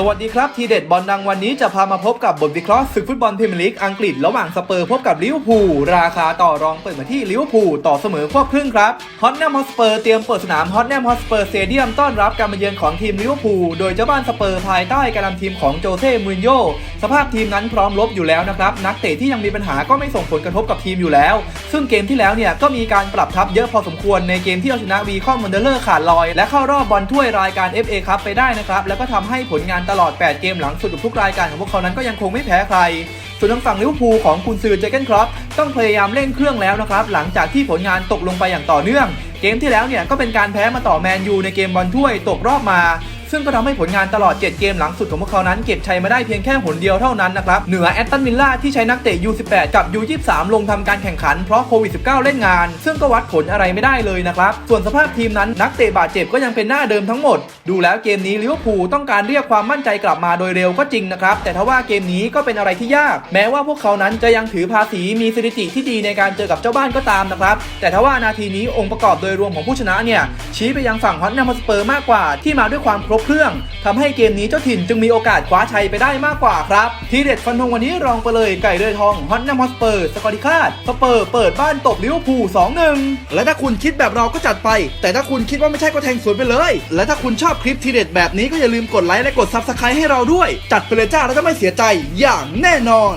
สวัสดีครับทีเด็ดบอลดังวันนี้จะพามาพบกับบทวิเคราะห์ศึกฟุตบอลพรีเมียร์ลีกอังกฤษระหว่างสเปอร์พบกับลิเวอร์พูลราคาต่อรองเปิดมาที่ลิเวอร์พูลต่อเสมอควบครึ่งครับฮอตแนมฮอสเปอร์เตรียมเปิดสนามฮอตแนมฮอสเปอร์สเตเดียมต้อนรับการมาเยือนของทีมลิเวอร์พูลโดยเจ้าบ้านสเปอร์ภายใต้การนำทีมของโจเซ่มูรินโญ่สภาพทีมนั้นพร้อมรบอยู่แล้วนะครับนักเตะที่ยังมีปัญหาก็ไม่ส่งผลกระทบกับทีมอยู่แล้วซึ่งเกมที่แล้วเนี่ยก็มีการปรับทัพเยอะพอสมควรในเกมที่เอาชนะวีคอนมันเดเลอร์ขาดลอย และเข้ารอบบอลถ้วยรายการ FA ครับไปได้นะครับ แล้วก็ทำให้ผลงานตลอด 8 เกมหลังสุดทุกรายการของพวกเขานั้นก็ยังคงไม่แพ้ใครส่วนทางฝั่งลิเวอร์พูลของกุนซือเจเกนครอปต้องพยายามเร่งเครื่องแล้วนะครับ หลังจากที่ผลงานตกลงไปอย่างต่อเนื่อง เกมที่แล้วเนี่ยก็เป็นการแพ้มาต่อแมนยูในเกมบอลถ้วยตกรอบมา ซึ่งก็ทำให้ผลงานตลอด 7 เกมหลังสุดของพวกเขานั้นเก็บชัยมาได้เพียงแค่หนเดียวเท่านั้นนะครับ เหนือแอตตันวิลล่าที่ใช้นักเตะ U18 กับ U23 ลงทำการแข่งขันเพราะโควิด -19 เล่นงาน ซึ่งก็วัดผลอะไรไม่ได้เลยนะครับ ส่วนสภาพทีมนั้นนักเตะบาดเจ็บก็ยังเป็นหน้าเดิมทั้งหมด ดูแล้วเกมนี้ลิเวอร์พูลต้องการเรียกความมั่นใจกลับมาโดยเร็วก็จริงนะครับ แต่ทว่าเกมนี้ก็เป็นอะไรที่ยาก แม้ว่าพวกเขานั้นจะยังถือภาษีมีสถิติที่ดีในการเจอกับเจ้าบ้านก็ตามนะครับ แต่ทว่านาทีนี้องค์ประกอบโดยรวมของผู้ชนะเนี่ยชี้ไปยังฝั่งฮอตแนมสเปอร์มากกว่าที่มาด้วยความครบเครื่องทำให้เกมนี้เจ้าถิ่นจึงมีโอกาสคว้าชัยไปได้มากกว่าครับ ทีเด็ดฟันธงวันนี้รองไปเลยไก่เรือทองฮอตแนมอสเปอร์สกอริคาดสเปอร์เปิดบ้านตบลิเวอร์พูล2-1 และถ้าคุณคิดแบบเราก็จัดไป แต่ถ้าคุณคิดว่าไม่ใช่ก็แทงสวนไปเลย และถ้าคุณชอบคลิปทีเด็ดแบบนี้ก็อย่าลืมกดไลค์และกดซับสไครต์ให้เราด้วย จัดไปเลยจ้าแล้วจะไม่เสียใจอย่างแน่นอน